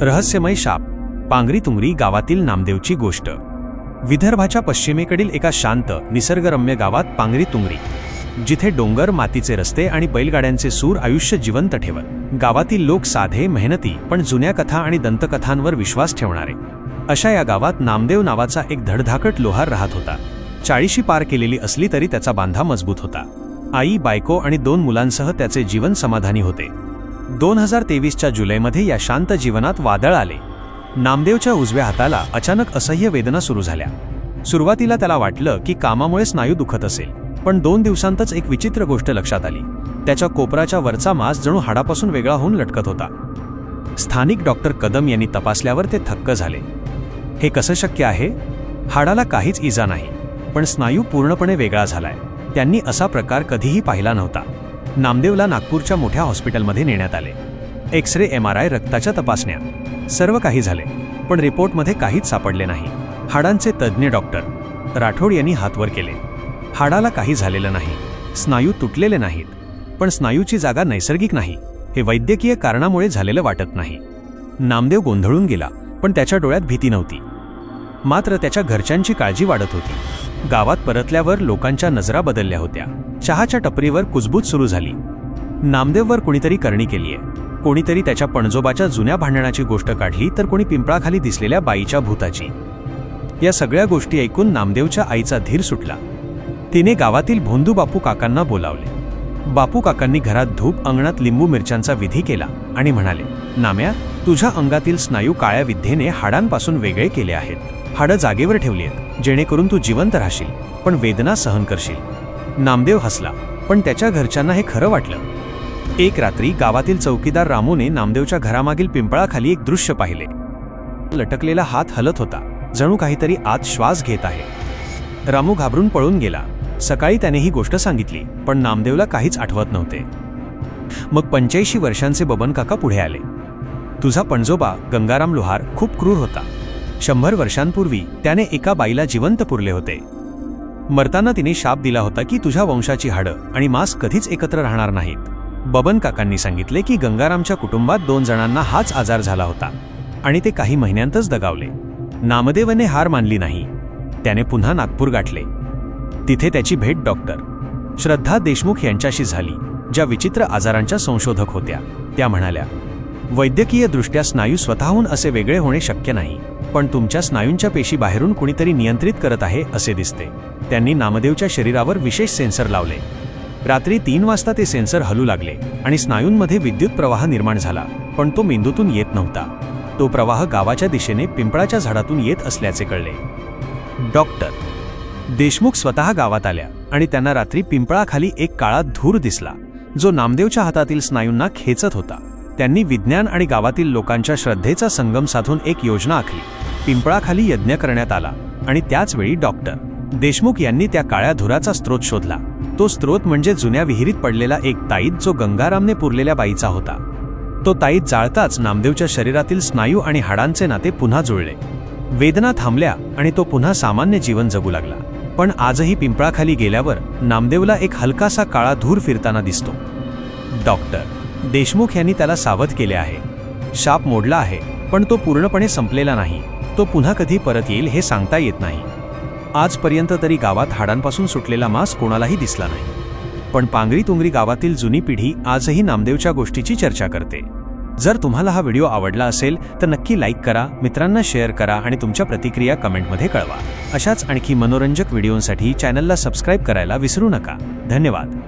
रहस्यमय शाप पांगरी तुंगरी गावातील नामदेवची गोष्ट. विदर्भाच्या पश्चिमेकडील एका शांत निसर्गरम्य गावात पांगरी तुंगरी. जिथे डोंगर मातीचे रस्ते आणि बैलगाड्यांचे सूर आयुष्य जिवंत ठेवत. गावातील लोक साधे मेहनती पण जुन्या कथा आणि दंतकथांवर विश्वास ठेवणारे. अशा या गावात नामदेव नावाचा एक धडधाकट लोहार राहत होता. चाळीशी पार केलेली असली तरी त्याचा बांधा मजबूत होता. आई बायको आणि दोन मुलांसह त्याचे जीवन समाधानी होते. दोन हजार तेवीसच्या जुलैमध्ये या शांत जीवनात वादळ आले. नामदेवच्या उजव्या हाताला अचानक असह्य वेदना सुरू झाल्या. सुरुवातीला त्याला वाटलं की कामामुळे स्नायू दुखत असेल पण दोन दिवसांतच एक विचित्र गोष्ट लक्षात आली. त्याच्या कोपराच्या वरचा मास जणू हाडापासून वेगळा होऊन लटकत होता. स्थानिक डॉक्टर कदम यांनी तपासल्यावर ते थक्क झाले. हे कसं शक्य आहे? हाडाला काहीच इजा नाही पण स्नायू पूर्णपणे वेगळा झालाय. त्यांनी असा प्रकार कधीही पाहिला नव्हता. नामदेवला नागपूरच्या मोठ्या हॉस्पिटलमध्ये नेण्यात आले. X ray M R I रक्ताच्या तपासण्या. सर्व काही झाले पण रिपोर्टमध्ये काहीच सापडले नाही. हाडांचे तज्ज्ञ डॉक्टर राठोड यांनी हातवर केले. हाडाला काही झालेलं नाही. स्नायू तुटलेले नाहीत. पण स्नायूची जागा नैसर्गिक नाही. हे वैद्यकीय कारणामुळे झालेलं वाटत नाही. नामदेव गोंधळून गेला पण त्याच्या डोळ्यात भीती नव्हती. मात्र त्याच्या घरच्यांची काळजी वाढत होती. गावात परतल्यावर लोकांच्या नजरा बदलल्या होत्या. चहाच्या टपरीवर कुजबूज सुरू झाली. नामदेववर कोणीतरी करणी केलीये कोणीतरी त्याच्या पणजोबाच्या जुन्या भांडणाची गोष्ट काढली तर कोणी पिंपळाखाली दिसलेल्या बाईच्या भूताची. या सगळ्या गोष्टी ऐकून नामदेवच्या आईचा धीर सुटला. तिने गावातील भोंदू बापू काकांना बोलावले. बापू काकांनी घरात धूप अंगणात लिंबू मिरच्यांचा विधी केला आणि म्हणाले नाम्या तुझ्या अंगातील स्नायू काळ्या विद्येने हाडांपासून वेगळे केले आहेत. हाडं जागेवर ठेवली आहेत जेणेकरून तू जिवंत राहशील पण वेदना सहन करशील. नामदेव हसला पण त्याच्या घरच्यांना हे खरं वाटलं. एक रात्री गावातील चौकीदार रामूने नामदेवच्या घरामागील पिंपळाखाली एक दृश्य पाहिले. लटकलेला हात हलत होता जणू काहीतरी आत श्वास घेत आहे. रामू घाबरून पळून गेला. सकाळी त्याने ही गोष्ट सांगितली पण नामदेवला काहीच आठवत नव्हते. मग पंच्याऐंशी वर्षांचे बबन काका पुढे आले. तुझा पणजोबा गंगाराम लोहार खूप क्रूर होता. शंभर वर्षांपूर्वी त्याने एका बाईला जिवंत पुरले होते. मरताना तिने शाप दिला होता की तुझ्या वंशाची हाडं आणि मांस कधीच एकत्र राहणार नाहीत. बबन काकांनी सांगितले की गंगारामच्या कुटुंबात दोन जणांना हाच आजार झाला होता आणि ते काही महिन्यांतच दगावले. नामदेवने हार मानली नाही. त्याने पुन्हा नागपूर गाठले. तिथे त्याची भेट डॉक्टर श्रद्धा देशमुख यांच्याशी झाली ज्या विचित्र आजारांच्या संशोधक होत्या. त्या म्हणाल्या वैद्यकीय दृष्ट्या स्नायू स्वतःहून असे वेगळे होणे शक्य नाही. पण तुमच्या स्नायूंच्या पेशी बाहेरून कुणीतरी नियंत्रित करत आहे असे दिसते. त्यांनी नामदेवच्या शरीरावर विशेष सेन्सर लावले. रात्री तीन वाजता ते सेन्सर हलू लागले आणि स्नायूंमध्ये विद्युत प्रवाह निर्माण झाला पण तो मेंदूतून येत नव्हता. तो प्रवाह गावाच्या दिशेने पिंपळाच्या झाडातून येत असल्याचे कळले. डॉक्टर देशमुख स्वतः गावात आल्या आणि त्यांना रात्री पिंपळाखाली एक काळा धूर दिसला जो नामदेवच्या हातातील स्नायूंना खेचत होता. त्यांनी विज्ञान आणि गावातील लोकांच्या श्रद्धेचा संगम साधून एक योजना आखली. पिंपळाखाली यज्ञ करण्यात आला आणि त्याचवेळी डॉक्टर देशमुख यांनी त्या काळ्या धुराचा स्रोत शोधला. तो स्रोत म्हणजे जुन्या विहिरीत पडलेला एक ताईत जो गंगारामने पुरलेल्या बाईचा होता. तो ताईत जाळताच नामदेवच्या शरीरातील स्नायू आणि हाडांचे नाते पुन्हा जुळले. वेदना थांबल्या आणि तो पुन्हा सामान्य जीवन जगू लागला. पण आजही पिंपळाखाली गेल्यावर नामदेवला एक हलकासा काळा धूर फिरताना दिसतो. डॉक्टर देशमुख यांनी त्याला सावध केले आहे. शाप मोडला आहे पण तो पूर्णपणे संपलेला नाही. तो पुन्हा कधी परत येईल हे सांगता येत नाही. आजपर्यंत तरी गावात हाडांपासून सुटलेला मांस कोणालाही दिसला नाही. पण पांगरी तुंगरी गावातील जुनी पिढी आजही नामदेवच्या गोष्टीची चर्चा करते. जर तुम्हाला हा व्हिडिओ आवडला असेल तर नक्की लाईक करा मित्रांना शेअर करा आणि तुमच्या प्रतिक्रिया कमेंटमध्ये कळवा. अशाच आणखी मनोरंजक व्हिडिओंसाठी चॅनलला सबस्क्राईब करायला विसरू नका. धन्यवाद.